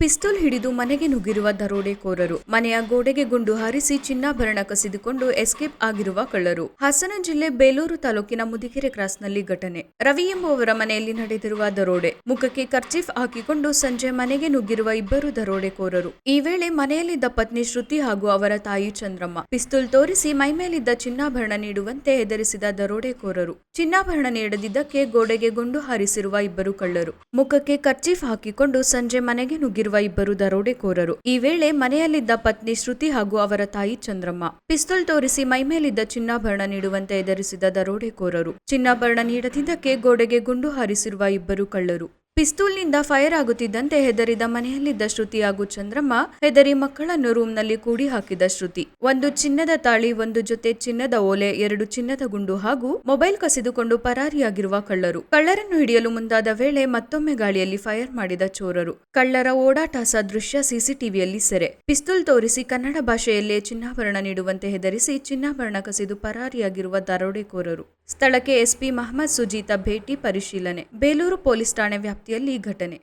ಪಿಸ್ತೂಲ್ ಹಿಡಿದು ಮನೆಗೆ ನುಗ್ಗಿರುವ ದರೋಡೆಕೋರರು, ಮನೆಯ ಗೋಡೆಗೆ ಗುಂಡು ಹಾರಿಸಿ ಚಿನ್ನಾಭರಣ ಕಸಿದುಕೊಂಡು ಎಸ್ಕೇಪ್ ಆಗಿರುವ ಕಳ್ಳರು. ಹಾಸನ ಜಿಲ್ಲೆ ಬೇಲೂರು ತಾಲೂಕಿನ ಮುದಿಗೆರೆ ಕ್ರಾಸ್ನಲ್ಲಿ ಘಟನೆ. ರವಿ ಎಂಬುವವರ ಮನೆಯಲ್ಲಿ ನಡೆದಿರುವ ದರೋಡೆ. ಮುಖಕ್ಕೆ ಕರ್ಚೀಫ್ ಹಾಕಿಕೊಂಡು ಸಂಜೆ ಮನೆಗೆ ನುಗ್ಗಿರುವ ಇಬ್ಬರು ದರೋಡೆಕೋರರು. ಈ ವೇಳೆ ಮನೆಯಲ್ಲಿದ್ದ ಪತ್ನಿ ಶ್ರುತಿ ಹಾಗೂ ಅವರ ತಾಯಿ ಚಂದ್ರಮ್ಮ ಪಿಸ್ತೂಲ್ ತೋರಿಸಿ ಮೈಮೇಲಿದ್ದ ಚಿನ್ನಾಭರಣ ನೀಡುವಂತೆ ಹೆದರಿಸಿದ ದರೋಡೆಕೋರರು. ಚಿನ್ನಾಭರಣ ನೀಡದಿದ್ದಕ್ಕೆ ಗೋಡೆಗೆ ಗುಂಡು ಹಾರಿಸಿರುವ ಇಬ್ಬರು ಕಳ್ಳರು. ಮುಖಕ್ಕೆ ಕರ್ಚೀಫ್ ಹಾಕಿಕೊಂಡು ಸಂಜೆ ಮನೆಗೆ ನುಗ್ಗಿರುವ ಇಬ್ಬರು ದರೋಡೆಕೋರರು. ಈ ವೇಳೆ ಮನೆಯಲ್ಲಿದ್ದ ಪತ್ನಿ ಶ್ರುತಿ ಹಾಗೂ ಅವರ ತಾಯಿ ಚಂದ್ರಮ್ಮ. ಪಿಸ್ತೂಲ್ ತೋರಿಸಿ ಮೈಮೇಲಿದ್ದ ಚಿನ್ನಾಭರಣ ನೀಡುವಂತೆ ಎದುರಿಸಿದ ದರೋಡೆಕೋರರು. ಚಿನ್ನಾಭರಣ ನೀಡದಿದ್ದಕ್ಕೆ ಗೋಡೆಗೆ ಗುಂಡು ಹಾರಿಸಿರುವ ಇಬ್ಬರು ಕಳ್ಳರು. ಪಿಸ್ತೂಲ್ನಿಂದ ಫೈರ್ ಆಗುತ್ತಿದ್ದಂತೆ ಹೆದರಿದ ಮನೆಯಲ್ಲಿದ್ದ ಶ್ರುತಿ ಹಾಗೂ ಚಂದ್ರಮ್ಮ ಹೆದರಿ ಮಕ್ಕಳನ್ನು ರೂಮ್ನಲ್ಲಿ ಕೂಡಿ ಹಾಕಿದ ಶ್ರುತಿ. ಒಂದು ಚಿನ್ನದ ತಾಳಿ, ಒಂದು ಜೊತೆ ಚಿನ್ನದ ಓಲೆ, ಎರಡು ಚಿನ್ನದ ಗುಂಡು ಹಾಗೂ ಮೊಬೈಲ್ ಕಸಿದುಕೊಂಡು ಪರಾರಿಯಾಗಿರುವ ಕಳ್ಳರು. ಕಳ್ಳರನ್ನು ಹಿಡಿಯಲು ಮುಂದಾದ ವೇಳೆ ಮತ್ತೊಮ್ಮೆ ಗಾಳಿಯಲ್ಲಿ ಫೈರ್ ಮಾಡಿದ ಚೋರರು. ಕಳ್ಳರ ಓಡಾಟ ಸದೃಶ್ಯ ಸಿಸಿಟಿವಿಯಲ್ಲಿ ಸೆರೆ. ಪಿಸ್ತೂಲ್ ತೋರಿಸಿ ಕನ್ನಡ ಭಾಷೆಯಲ್ಲೇ ಚಿನ್ನಾಭರಣ ನೀಡುವಂತೆ ಹೆದರಿಸಿ ಚಿನ್ನಾಭರಣ ಕಸಿದು ಪರಾರಿಯಾಗಿರುವ ದರೋಡೆಕೋರರು. ಸ್ಥಳಕ್ಕೆ ಎಸ್ಪಿ ಮಹಮ್ಮದ್ ಸುಜೀತ ಭೇಟಿ ಪರಿಶೀಲನೆ. ಬೇಲೂರು ಪೊಲೀಸ್ ಠಾಣೆ ವ್ಯಾಪ್ತಿಯಲ್ಲಿ ಘಟನೆ.